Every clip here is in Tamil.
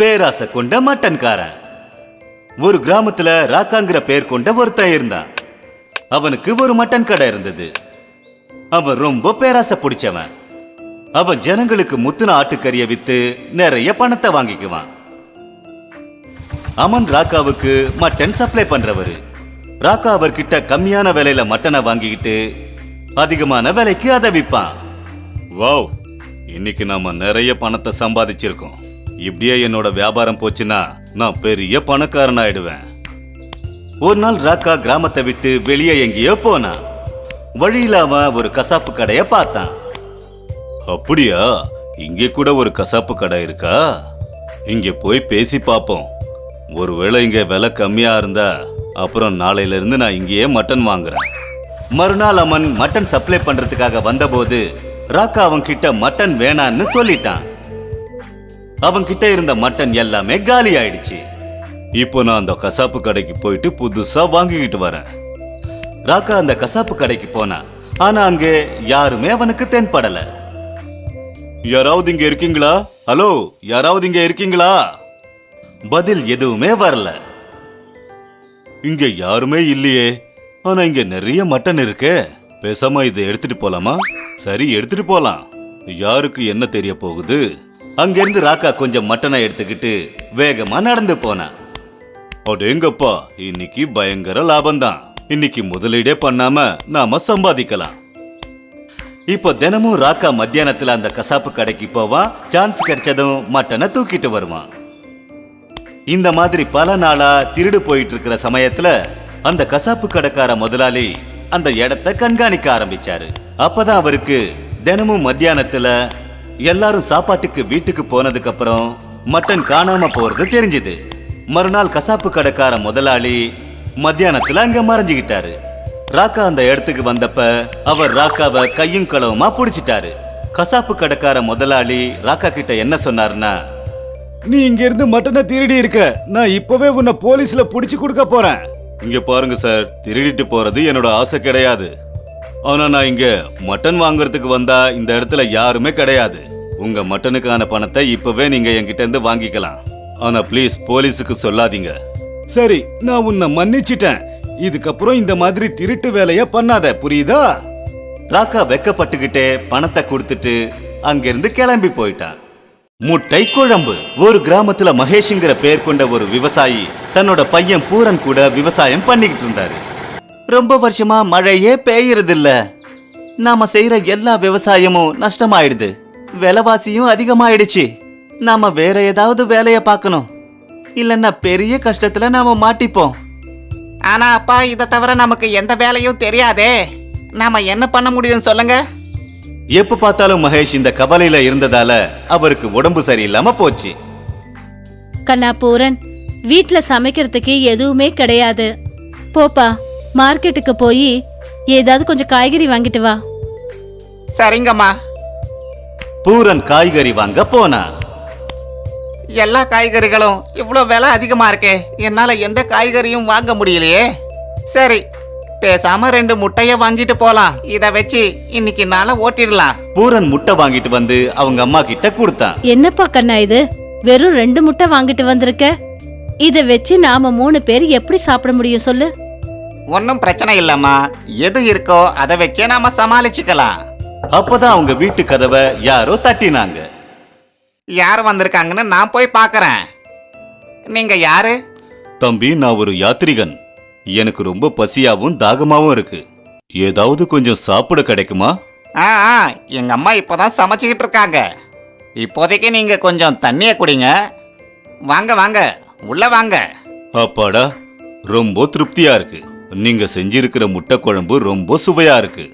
பேராசை கொண்ட மட்டன்காரன். ஒரு கிராமத்துல ராக்காங்கிற பேர் கொண்ட ஒருத்தன் இருந்தான். அவனுக்கு ஒரு மட்டன் கடை இருந்தது. அவன் ரொம்ப பேராசை பிடிச்சவன். அவன் ஜனங்களுக்கு முத்துன ஆட்டுக்கறியை வித்து நிறைய பணத்தை வாங்கிக்குவான். அமன் ராக்காவுக்கு மட்டன் சப்ளை பண்றவரு. ராக்கா அவர்கிட்ட கம்மியான விலையில மட்டனை வாங்கிக்கிட்டு அதிகமான விலைக்கு அதை விற்பான் வாவ் இன்னைக்கு நாம நிறைய பணத்தை சம்பாதிச்சிருக்கோம். இப்படியே என்னோட வியாபாரம் போச்சுன்னா நான் பெரிய பணக்காரன் ஆயிடுவேன் ஒரு நாள் ராக்கா கிராமத்தை விட்டு வெளியே எங்கேயோ போனான். வழியில அவன் ஒரு கசாப்பு கடைய பார்த்தான். அப்படியா? இங்கே கூட ஒரு கசாப்பு கடை இருக்கா? இங்க போய் பேசி பார்ப்போம். ஒருவேளை இங்க விலை கம்மியா இருந்தா அப்புறம் நாளையில இருந்து நான் இங்கேயே மட்டன் வாங்குறேன். மறுநாள் அவன் மட்டன் சப்ளை பண்றதுக்காக வந்தபோது ராக்கா அவன் கிட்ட மட்டன் வேணான்னு சொல்லிட்டான். அவன் கிட்ட இருந்த மட்டன் எல்லாமே காலி ஆயிடுச்சு. இப்போ நான் அந்த கசாப்பு கடைக்கு போயிட்டு புதுசா வாங்கிக்கிட்டு வரேன். ராக்கா அந்த கசாப்பு கடைக்கு போனான் ஆனா அங்கே யாருமே அவனுக்கு தென்படல. யாராவது இங்க இருக்கீங்களா? ஹலோ யாராவது இங்க இருக்கீங்களா? பதில் எதுவுமே வரல. இங்க யாருமே இல்லையே. ஆனா இங்க நிறைய மட்டன் இருக்கே. பேசாம இதை எடுத்துட்டு போலாமா? சரி எடுத்துட்டு போலாம். யாருக்கு என்ன தெரிய போகுது? அங்கிருந்து ராக்கா கொஞ்சம் மட்டனை எடுத்துக்கிட்டு வேகமா நடந்து போனான் அடேங்கப்பா இன்னைக்கு பயங்கர லாபம்தான். இன்னைக்கு முதலீடே பண்ணாம நாம சம்பாதிக்கலாம். இப்போ தினமும் ராக்கா மத்தியானத்துல அந்த கசாப்பு கடைக்கு போவான் சான்ஸ் கிடைச்சதும் மட்டனை தூக்கிட்டு வருவான். இந்த மாதிரி பல நாளா திருடு போயிட்டு இருக்கிற சமயத்துல அந்த கசாப்பு கடைக்கார முதலாளி அந்த இடத்த கண்காணிக்க ஆரம்பிச்சாரு. அப்பதான் அவருக்கு தினமும் மத்தியானத்துல எல்லாரும் சாப்பாட்டுக்கு வீட்டுக்கு போனதுக்கு அப்புறம் மட்டன் காணாம போறது தெரிஞ்சது. மறுநாள் கசாப்பு கடைக்கார முதலாளி மத்தியானத்துல அங்க மறைஞ்சுக்கிட்டாரு. ராக்கா அந்த இடத்துக்கு வந்தப்ப அவர் ராக்காவை கையும் களவுமா புடிச்சிட்டாரு. கசாப்பு கடைக்கார முதலாளி ராக்கா கிட்ட என்ன சொன்னாருன்னா நீ இங்க இருந்து மட்டனை திருடி இருக்க. நான் இப்பவே உன்னை போலீஸ்ல புடிச்சு கொடுக்க போறேன். இங்க பாருங்க சார் திருடிட்டு போறது என்னோட ஆசை கிடையாது. ஆனா நான் இங்க மட்டன் வாங்குறதுக்கு வந்தா இந்த இடத்துல யாருமே கிடையாது. உங்க மட்டனுக்கான பணத்தை இப்பவே நீங்க என்கிட்ட இருந்து வாங்கிக்கலாம். ஆனா ப்ளீஸ் போலீஸுக்கு சொல்லாதீங்க. சரி நான் உன்னை மன்னிச்சிட்டேன். இதுக்கப்புறம் இந்த மாதிரி திருட்டு வேலைய பண்ணாத புரியுதா? ராக்கா வெக்கப்பட்டுக்கிட்டே பணத்தை கொடுத்துட்டு அங்கிருந்து கிளம்பி போயிட்டான் முட்டை குழம்பு. ஒரு கிராமத்துல மகேஷ்ங்கிற பேர் கொண்ட ஒரு விவசாயி தன்னோட பையன் பூரன் கூட விவசாயம் பண்ணிக்கிட்டு இருந்தாரு. ரொம்ப வருஷமா மழையே பெய்யறது இல்ல நாம செய்யற எல்லா விவசாயமும் நஷ்டமாயிடுது. விலைவாசியும் அதிகமாயிடுச்சு. நாம வேற ஏதாவது வேலைய பார்க்கணும். இல்லன்னா பெரிய கஷ்டத்துல நாம மாட்டிப்போம். ஆனா அப்பா இதை தவிர நமக்கு எந்த வேலையும் தெரியாதே. நாம என்ன பண்ண முடியும் சொல்லுங்க? எப்ப பார்த்தாலும் மகேஷ் இந்த கவலையில இருந்ததால அவருக்கு உடம்பு சரியில்லாம போச்சு. கண்ணா பூரன் வீட்ல சமைக்கிறதுக்கு எதுவுமே கிடையாது. போப்பா மார்க்கெட்டுக்கு போய் ஏதாவது கொஞ்சம் காய்கறி வாங்கிட்டு வா. சரிங்கம்மா. பூரன் காய்கறி வாங்க போனா. எல்லா காய்கறிகளும் இவ்வளோ விலை அதிகமா இருக்கே என்னால எந்த காய்கறியும் வாங்க முடியலையே. சரி பேசாம ரெண்டு முட்டைய வாங்கிட்டு போலாம். இதை வச்சு இன்னைக்கு நாளை ஓட்டிடலாம். பூரன் முட்டை வாங்கிட்டு வந்து அவங்க அம்மா கிட்ட கொடுத்தான். என்னப்பா கண்ணா இது? வெறும் ரெண்டு முட்டை வாங்கிட்டு வந்திருக்க? இத வச்சு நாம மூணு பேர் எப்படி சாப்பிட முடியும் சொல்லு? ஒன்றும் பிரச்சனை இல்லைம்மா. எது இருக்கோ அதை வச்சே நாம சமாளிச்சுக்கலாம். அப்பதான் அவங்க வீட்டு கதவை யாரோ தட்டினாங்க. யார் வந்திருக்காங்கன்னு நான் போய் பார்க்கறேன். நீங்க யாரு? தம்பி நான் ஒரு யாத்ரிகன். எனக்கு ரொம்ப பசியாவும் தாகமாவும் இருக்கு. ஏதாவது கொஞ்சம் சாப்பிட கிடைக்குமா? ஆ ஆ எங்க அம்மா இப்போதான் சமைச்சுக்கிட்டு இருக்காங்க. இப்போதைக்கு நீங்க கொஞ்சம் தண்ணியை குடிங்க. வாங்க வாங்க உள்ள வாங்க. அப்பாடா ரொம்ப திருப்தியா இருக்கு. நீங்க செஞ்சிருக்கிற முட்டை குழம்பு ரொம்ப சுவையா இருக்கு.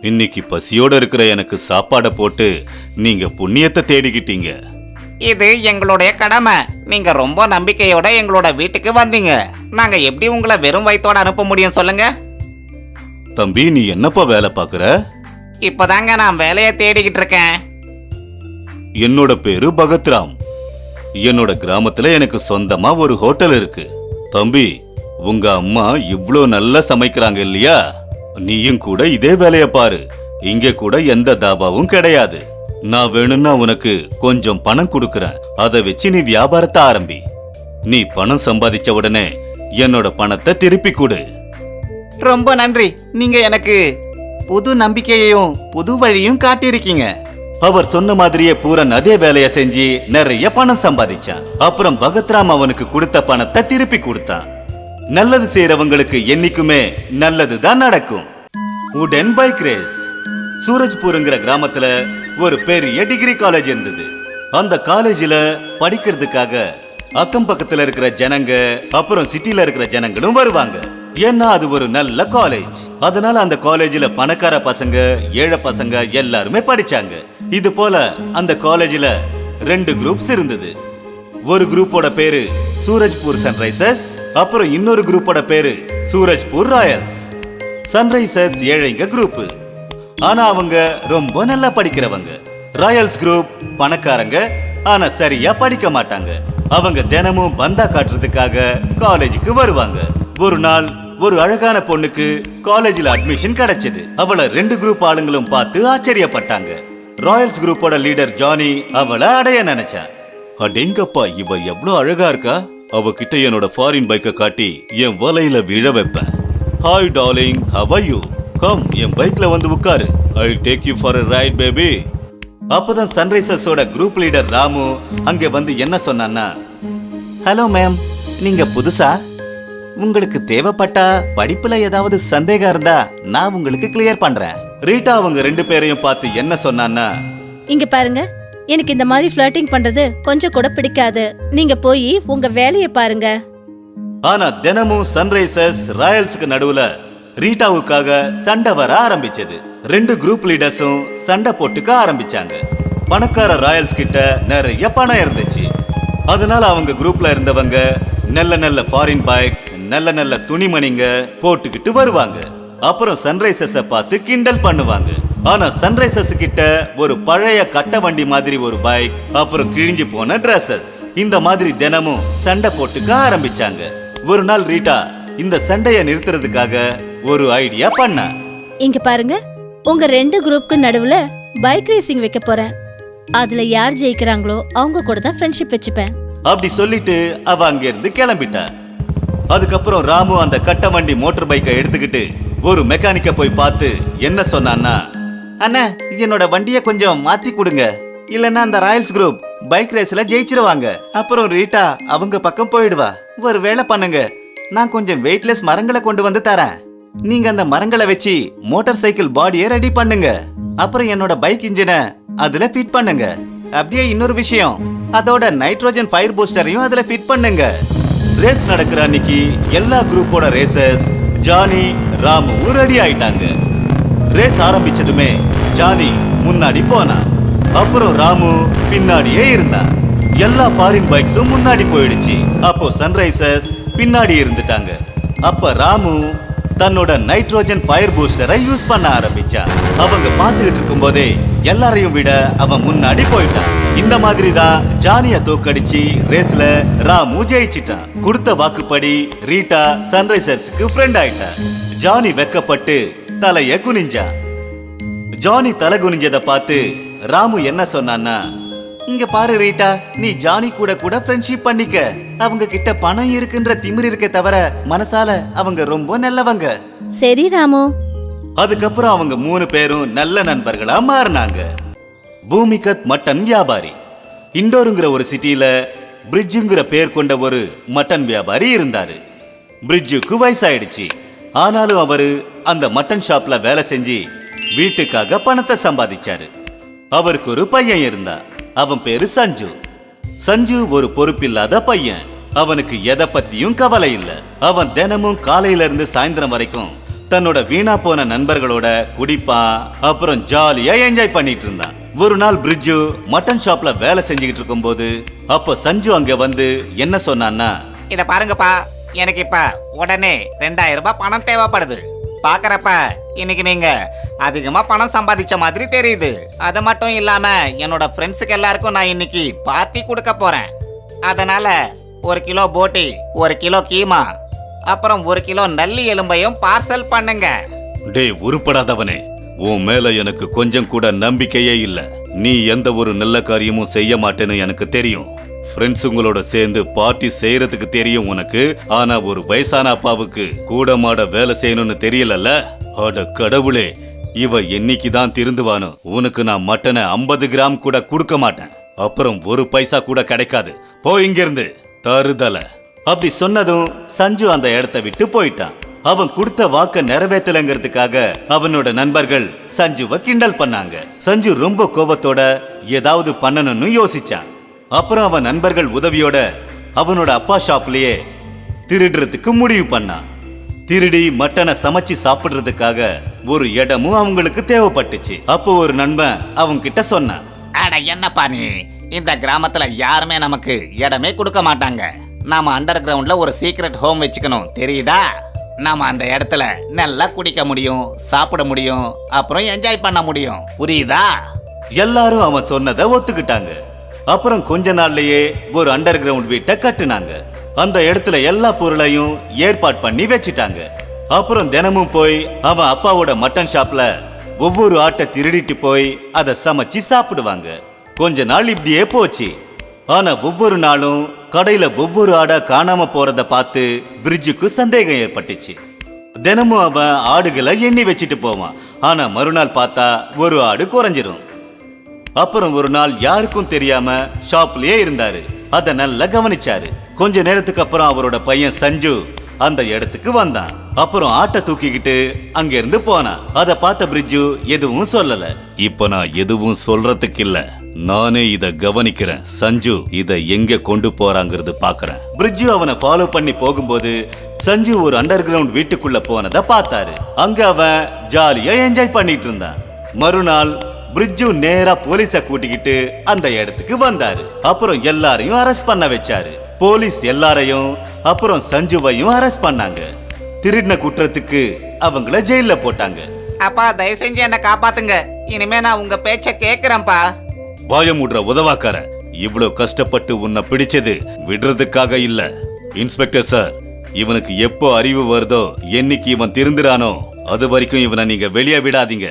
இன்னைக்கு பசியோட இருக்கிற எனக்கு சாப்பாடை போட்டு நீங்க புண்ணியத்தை தேடிக்கிட்டீங்க. இது எங்களுடைய கடமை. நீங்க ரொம்ப நம்பிக்கையோட எங்களோட வீட்டுக்கு வந்தீங்க. நாங்க எப்படி உங்களை வெறும் வயித்தோட அனுப்ப முடியும் சொல்லுங்க? தம்பி நீ என்னப்பா வேலை பார்க்கற? இப்போதாங்க நான் வேலையை தேடிக்கிட்டு இருக்கேன். என்னோட பேரு பகத்ராம். என்னோட கிராமத்துல எனக்கு சொந்தமா ஒரு ஹோட்டல் இருக்கு. தம்பி உங்க அம்மா இவ்ளோ நல்லா சமைக்கிறாங்க இல்லையா? நீயும் கூட இதே வேலைய பாரு. இங்க கூட எந்த தாபாவும் கிடையாது. நான் வேணும்னா உனக்கு கொஞ்சம் பணம் கொடுக்கறேன். அதை வச்சு நீ வியாபாரத்தை ஆரம்பி. நீ பணம் சம்பாதிச்ச உடனே என்னோட பணத்தை திருப்பி கொடு. ரொம்ப நன்றி. நீங்க எனக்கு புது நம்பிக்கையையும் புது வழியும் காட்டியிருக்கீங்க. அவர் சொன்ன மாதிரியே பூரன் அதே வேலையை செஞ்சு நிறைய பணம் சம்பாதிச்சான். அப்புறம் பகத்ராம் அவனுக்கு கொடுத்த பணத்தை திருப்பி கொடுத்தான். நல்லது செய்யறவங்களுக்கு என்னைக்குமே நல்லது தான் நடக்கும். உடன் பைக் ரேஸ் சூரஜ்பூருங்கிற கிராமத்துல ஒரு பெரிய டிகிரி காலேஜ் இருந்தது. அந்த காலேஜில் படிக்கிறதுக்காக அக்கம் பக்கத்தில் இருக்கிற ஜனங்க அப்புறம் சிட்டியில் இருக்கிற ஜனங்களும் வருவாங்க. ஏன்னா அது ஒரு நல்ல காலேஜ் அதனால அந்த காலேஜில் பணக்கார பசங்க ஏழை பசங்க எல்லாருமே படிச்சாங்க. இது போல அந்த காலேஜில் ரெண்டு குரூப்ஸ் இருந்தது. ஒரு குரூப்போட பேரு சூரஜ்பூர் சன்ரைசர்ஸ் அப்புறம் இன்னொரு குரூப்போட பேரு சூரஜ்பூர் ராயல்ஸ். சன்ரைசர்ஸ் ஏழைங்க குரூப் ஆனா அவங்க ரொம்ப நல்லா படிக்கிறவங்க. ராயல்ஸ் குரூப் பணக்காரங்க ஆனா சரியா படிக்க மாட்டாங்க. அவங்க தினமும் பந்தா காட்டுறதுக்காக காலேஜுக்கு வருவாங்க. ஒரு நாள் ஒரு அழகான பொண்ணுக்கு காலேஜ்ல அட்மிஷன் கிடைச்சது. அவளை ரெண்டு குரூப் ஆளுங்களும் பார்த்து ஆச்சரியப்பட்டாங்க. ராயல்ஸ் குரூப்போட லீடர் ஜானி அவளை அடைய நினைச்சான். அடேங்கப்பா இவ எவ்வளவு அழகா இருக்கா? அவகிட்ட என்னோட ஃபாரின் பைக்கை காட்டி என் வலையில விழ வைப்பேன். Hi darling how you come என் பைக்ல வந்து உட்காரு. I take you for ride baby அப்பதான் சன்ரைசர்ஸோட குரூப் லீடர் ராமு அங்க வந்து என்ன சொன்னான்னா ஹலோ மேம் நீங்க புதுசா? உங்களுக்கு தேவைப்பட்டா படிப்புல ஏதாவது சந்தேகம் இருந்தா நான் உங்களுக்கு கிளியர் பண்றேன். ரீட்டா அவங்க ரெண்டு பேரையும் பார்த்து என்ன சொன்னான்னா இங்க பாருங்க. எனக்கு இந்த மாதிரி ஃப்ளர்ட்டிங் பண்றது கொஞ்சம் கூட பிடிக்காது. நீங்க போய் உங்க வேலையை பாருங்க. ஆனா தினமும் சன்ரைசர்ஸ் ராயல்ஸுக்கு நடுவுல ரீட்டாவுக்காக சண்டை வர ஆரம்பிச்சது. ரெண்டு குரூப் லீடர்ஸும் சண்டை போட்டுக்க ஆரம்பிச்சாங்க. பணக்கார ராயல்ஸ் கிட்ட நிறைய பணம் இருந்துச்சு. அதனால அவங்க குரூப்ல இருந்தவங்க நல்ல நல்ல ஃபாரின் பைக்ஸ் நல்ல நல்ல துணிமணிங்க போட்டுக்கிட்டு வருவாங்க. அப்புறம் சன்ரைசர்ஸை பார்த்து கிண்டல் பண்ணுவாங்க. ஆனா சன்ரைசர்ஸ் கிட்ட ஒரு பழைய கட்ட வண்டி மாதிரி ஒரு பைக் அப்புறம் கிழிஞ்சு போன Dresses. இந்த மாதிரி தினமும் சண்டை போட்டுக்க ஆரம்பிச்சாங்க. ஒரு நாள் ரீட்டா இந்த சண்டைய நிறுத்துறதுக்காக ஒரு ஐடியா பண்ணா. இங்க பாருங்க உங்க ரெண்டு குரூப்க்கு நடுவுல பைக் ரேசிங் வைக்க போறேன். அதுல யார் ஜெயிக்கிறாங்களோ அவங்க கூட தான் ஃப்ரெண்ட்ஷிப் வச்சுப்பேன். அப்படி சொல்லிட்டு அவ அங்கிருந்து கிளம்பிட்டா. அதுக்கப்புறம் ராமு அந்த கட்ட வண்டி மோட்டார் பைக்கை எடுத்துக்கிட்டு ஒரு மெக்கானிக்க போய் பார்த்து என்ன சொன்னான்னா அண்ணா என்னோட வண்டியை கொஞ்சம் மாத்தி கொடுங்க. இல்லைன்னா அந்த ராயல்ஸ் குரூப் பைக் ரேஸ்ல ஜெயிச்சிருவாங்க. அப்புறம் ரீட்டா அவங்க பக்கம் போயிடுவா. ஒரு வேலை பண்ணுங்க. நான் கொஞ்சம் வெயிட்லெஸ் மரங்களை கொண்டு வந்து தரேன். நீங்க அந்த மரங்களை வச்சு மோட்டார் சைக்கிள் பாடியை ரெடி பண்ணுங்க. அப்புறம் என்னோட பைக் இன்ஜினை அதுல ஃபிட் பண்ணுங்க. அப்படியே இன்னொரு விஷயம். அதோட நைட்ரோஜன் ஃபயர் பூஸ்டரையும் அதுல ஃபிட் பண்ணுங்க. ரேஸ் நடக்கிற அன்னைக்கு எல்லா குரூப்போட ரேசர்ஸ் ஜானி ராமு ரெடி ஆயிட்டாங்க. ரேஸ் ஆரம்பிச்சதுமே ஜானி முன்னாடி போனான். அப்புறம் ராமு பின்னாடியே இருந்தான். எல்லா ஃபாரின் பைக்ஸும் முன்னாடி போயிடுச்சு. அப்போ சன்ரைசர்ஸ் பின்னாடி இருந்துட்டாங்க. அப்ப ராமு தன்னோட நைட்ரோஜன் ஃபயர் பூஸ்டரை யூஸ் பண்ண ஆரம்பிச்சான். அவங்க பார்த்துக்கிட்டு இருக்கும்போதே எல்லாரையும் விட அவன் முன்னாடி போயிட்டான். இந்த மாதிரி தான் ஜானிய தோக்கடிச்சு ரேஸ்ல ராமு ஜெயிச்சிட்டான். கொடுத்த வாக்குப்படி ரீட்டா சன்ரைசர்ஸ்க்கு ஃப்ரெண்ட் ஆயிட்டான். ஜானி வெக்கப்பட்டு தலைய குனிஞ்சான் ஜானி தலை குனிஞ்சதை பார்த்து ராமு என்ன சொன்னான்னா இங்க பாரு ரீட்டா நீ ஜானி கூட கூட ஃப்ரெண்ட்ஷிப் பண்ணிக்க. அவங்க கிட்ட பணம் இருக்குன்ற திமிர் இருக்கே தவிர மனசால அவங்க ரொம்ப நல்லவங்க. சரி ராமு. அதுக்கப்புறம் அவங்க மூணு பேரும் நல்ல நண்பர்களா மாறினாங்க. பூமிகத் மட்டன் வியாபாரி. இண்டோருங்கிற ஒரு சிட்டில பிரிட்ஜுங்கிற பேர் கொண்ட ஒரு மட்டன் வியாபாரி இருந்தாரு. பிரிட்ஜுக்கு வயசாயிடுச்சு. ஆனாலும் அவரு அந்த மட்டன் ஷாப்ல வேலை செஞ்சு வீட்டுக்காக பணத்தை சம்பாதிச்சாரு. அவருக்கு ஒரு பையன் இருந்தா அவன் பேரு சஞ்சு. சஞ்சு ஒரு பொறுப்பில்லாத பையன். அவனுக்கு எதை பத்தியும் கவலை இல்ல. அவன் தினமும் காலையில இருந்து சாயந்தரம் வரைக்கும் தன்னோட வீணா போன நண்பர்களோட குடிப்பான் அப்புறம் ஜாலியா என்ஜாய் பண்ணிட்டு இருந்தான். ஒரு நாள் பிரிட்ஜு மட்டன் ஷாப்ல வேலை செஞ்சுக்கிட்டு இருக்கும்போது அப்போ சஞ்சு அங்க வந்து என்ன சொன்னான்னா இத பாருங்கப்பா எனக்கு இப்ப உடனே ரெண்டாயிரம் ரூபாய் பணம் தேவைப்படுது. பாக்குறப்ப இன்னைக்கு நீங்க அதிகமா பணம் சம்பாதிச்ச மாதிரி தெரியுது. அது மட்டும் இல்லாம என்னோட ஃப்ரெண்ட்ஸுக்கு எல்லாருக்கும் நான் இன்னைக்கு பார்ட்டி கொடுக்க போறேன். அதனால ஒரு கிலோ போட்டி ஒரு கிலோ கீமா அப்புறம் ஒரு கிலோ நல்லி எலும்பையும் பார்சல் பண்ணுங்க. டேய் உருப்படாதவனே. உன் மேல எனக்கு கொஞ்சம் கூட நம்பிக்கையே இல்ல. நீ எந்த ஒரு நல்ல காரியமும் செய்ய மாட்டேன்னு எனக்கு தெரியும். ஃப்ரெண்ட்ஸுங்களோட சேர்ந்து பார்ட்டி செய்யறதுக்கு தெரியும் உனக்கு. ஆனா ஒரு வயசான அப்பாவுக்கு கூட மாட வேலை செய்யணும்னு தெரியலல்ல? அட கடவுளே இவ என்னைக்கு தான் திருந்துவானோ? உனக்கு நான் மட்டனை ஐம்பது கிராம் கூட கொடுக்க மாட்டேன். அப்புறம் ஒரு பைசா கூட கிடைக்காது. போ இங்கிருந்து. தருதல. அப்படி சொன்னதும் சஞ்சு அந்த இடத்த விட்டு போயிட்டான். அவன் கொடுத்த வாக்க நிறைவேத்தலைங்கிறதுக்காக அவனோட நண்பர்கள் சஞ்சுவை கிண்டல் பண்ணாங்க. சஞ்சு ரொம்ப கோபத்தோட ஏதாவது பண்ணணும்னு யோசிச்சான். அப்புறம் அவன் நண்பர்கள் உதவியோட அவனோட அப்பா ஷாப்லயே திருடுறதுக்கு முடிவு பண்ணான் திருடி மட்டனை சமைச்சு சாப்பிடுறதுக்காக ஒரு இடமும் அவங்களுக்கு தேவைப்பட்டுச்சு. அப்போ ஒரு நண்பன் அவங்க கிட்ட சொன்னான். அட என்னப்பா நீ? இந்த கிராமத்துல யாருமே நமக்கு இடமே கொடுக்க மாட்டாங்க. நாம அண்டர் கிரவுண்ட்ல ஒரு சீக்ரெட் ஹோம் வச்சுக்கணும். தெரியுதா? நாம அந்த இடத்துல நல்லா குடிக்க முடியும் சாப்பிட முடியும் அப்புறம் என்ஜாய் பண்ண முடியும். புரியுதா? எல்லாரும் அவன் சொன்னதை ஒத்துக்கிட்டாங்க. அப்புறம் கொஞ்ச நாள்லயே ஒரு அண்டர் கிரவுண்ட் வீட்டை கட்டுனாங்க. அந்த இடத்துல எல்லா பொருளையும் ஏற்பாடு பண்ணி வச்சிட்டாங்க. அப்புறம் தினமும் போய் அவன் அப்பாவோட மட்டன் ஷாப்ல ஒவ்வொரு ஆட்டை திருடிட்டு போய் அதை சமைச்சு சாப்பிடுவாங்க. கொஞ்ச நாள் இப்படியே போச்சு. ஆனா ஒவ்வொரு நாளும் கடையில ஒவ்வொரு ஆடா காணாம போறத பார்த்து பிரிட்ஜுக்கு சந்தேகம் ஏற்பட்டுச்சு. தினமும் அவன் ஆடுகளை எண்ணி வச்சுட்டு போவான். ஆனா மறுநாள் பார்த்தா ஒரு ஆடு குறைஞ்சிரும். அப்புறம் ஒரு நாள் யாருக்கும் தெரியாம ஷாப்லயே இருந்தாரு. அத நல்லா கவனிச்சாரு. கொஞ்ச நேரத்துக்கு அப்புறம் அவரோட பையன் சஞ்சு அந்த இடத்துக்கு வந்தான். அப்புறம் ஆட்டை தூக்கிக்கிட்டு அங்க இருந்து போனான். அத பார்த்த பிரிட்ஜு எதுவும் சொல்லல. இப்ப நான் எதுவும் சொல்றதுக்கு இல்ல. நானே இத கவனிக்கிறேன். சஞ்சு இத எங்க கொண்டு போறாங்கிறது பாக்குறேன். பிரிட்ஜு அவனை ஃபாலோ பண்ணி போகும்போது சஞ்சு ஒரு அண்டர் கிரவுண்ட் வீட்டுக்குள்ள போனதை பார்த்தாரு. அங்க அவன் ஜாலியா என்ஜாய் பண்ணிட்டு இருந்தான். மறுநாள் பிரிட்ஜு நேரா போலீஸ கூட்டிக்கிட்டு அந்த இடத்துக்கு வந்தாரு. அப்புறம் எல்லாரையும் அரெஸ்ட் பண்ண வச்சாரு. போலீஸ் எல்லாரையும் அப்புறம் சஞ்சுவையும் அரெஸ்ட் பண்ணாங்க. திருடின குற்றத்துக்கு அவங்கள ஜெயில போட்டாங்க. அப்பா தயவு செஞ்சு என்ன காப்பாத்துங்க. இனிமே நான் உங்க பேச்ச கேக்குறேன்ப்பா. வாயமுடுற உதவாக்கார இவ்வளவு கஷ்டப்பட்டு உன்னை பிடிச்சது விடுறதுக்காக இல்ல. இன்ஸ்பெக்டர் சார் இவனுக்கு எப்போ அறிவு வருதோ என்னைக்கு இவன் திருந்துறானோ அது வரைக்கும் இவனை நீங்க வெளியே விடாதீங்க.